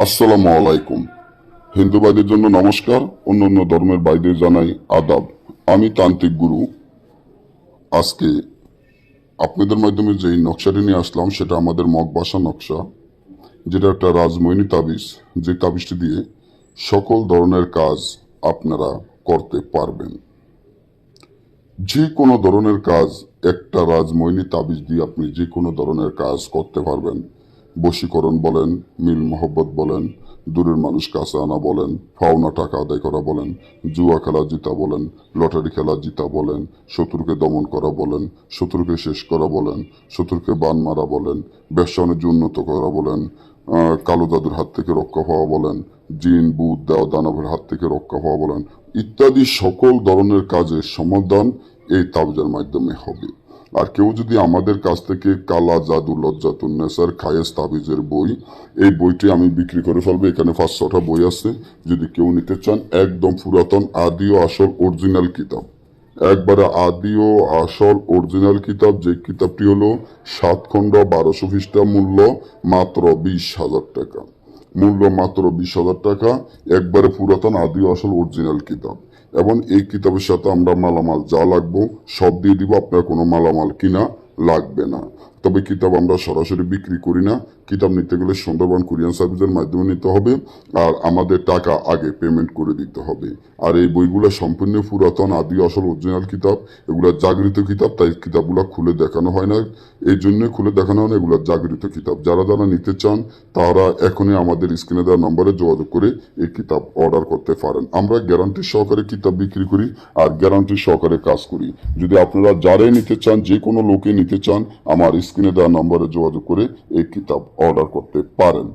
আসসালামু আলাইকুম। হিন্দু ভাইদের জন্য নমস্কার অন্য অন্য ধর্মের ভাইদের জানাই আদাব। আমি তান্ত্রিক গুরু। আজকে আপনাদের মাধ্যমে যেই নকশাটি নিয়ে আসলাম, সেটা আমাদের মগবাসা নকশা, যেটা একটা রাজময়নী তাবিজ। যে তাবিজটি দিয়ে সকল ধরনের কাজ আপনারা করতে পারবেন। যে কোনো ধরনের কাজ একটা রাজমৈনী তাবিজ দিয়ে আপনি যে কোনো ধরনের কাজ করতে পারবেন। বশীকরণ বলেন, মিল মোহব্বত বলেন, দূরের মানুষ কাছে আনা বলেন ফাওনা টাকা আদায় করা বলেন, জুয়া খেলা জিতা বলেন, লটারি খেলা জিতা বলেন, শত্রুকে দমন করা বলেন, শত্রুকে শেষ করা বলেন, শত্রুকে বান মারা বলেন, ব্যবসা বাণিজ্য উন্নত করা বলেন কালো জাদুর হাত থেকে রক্ষা পাওয়া বলেন, জিন বুধ দেওয়া দানবের হাত থেকে রক্ষা পাওয়া বলেন, ইত্যাদি সকল ধরনের কাজের সমাধান এই তাবিজের মাধ্যমে হবে। আর কেউ যদি আমাদের কাছ থেকে কালা, জাদু লজ্জাতুন নেসার খায়েস তাবিজের বই, এই বইটি আমি বিক্রি করে ফেলব। এখানে পাঁচ ছটা বই আছে। যদি কেউ নিতে চান, একদম পুরাতন, আদি ও আসল, অরিজিনাল কিতাব। একবারে আদি ও আসল, অরিজিনাল কিতাব, যে কিতাবটি হলো সাত খণ্ড বারোশো খ্রিস্টা মূল্য, মাত্র বিশ হাজার টাকা। মূল্য মাত্র বিশ হাজার টাকা, একবারে পুরাতন আদি আসল অরিজিনাল কিতাব। এবং এই কিতাবের সাথে আমরা মালামাল যা লাগবো, সব দিয়ে দিব, আপনার কোনো মালামাল কিনা লাগবে না। তবে কিতাব আমরা সরাসরি বিক্রি করি না। কিতাব নিতে গেলে সুন্দরবন কুরিয়ান সার্ভিসের মাধ্যমে নিতে হবে আর আমাদের টাকা আগে পেমেন্ট করে দিতে হবে। আর এই বইগুলো সম্পূর্ণ পুরাতন, আদি, আসল অরিজিনাল কিতাব, এগুলো জাগৃত কিতাব, তাই কিতাবগুলো খুলে দেখানো হয় না। এই জন্য খুলে দেখানো হয় না, এগুলো জাগৃত কিতাব। যারা যারা নিতে চান, তারা এখনই আমাদের স্ক্রিনে দেওয়া নম্বরে যোগাযোগ করে এই কিতাব অর্ডার করতে পারেন। আমরা গ্যারান্টি সহকারে কিতাব বিক্রি করি আর গ্যারান্টি সহকারে কাজ করি। যদি আপনারা যারাই নিতে চান, যে কোনো লোকে নিতে চান, আমার স্ক্রিনে দেওয়া নম্বরে যোগাযোগ করে এই কিতাব অর্ডার করতে পারেন।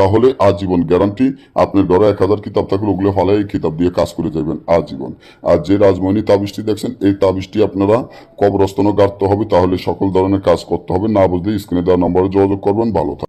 তাহলে আজীবন গ্যারান্টি আপনার ঘরে এক হাজার কিতাব থাকলে ওগুলো হলে এই কিতাব দিয়ে কাজ করে যাবেন আজীবন। আর যে রাজমণি তাবিজটি দেখছেন, এই তাবিজটি আপনারা কবরস্থানে গাড়তে হবে, তাহলে সকল ধরনের কাজ করতে হবে। না বুঝলে স্ক্রিনে দেওয়া নম্বরে যোগাযোগ করবেন। ভালো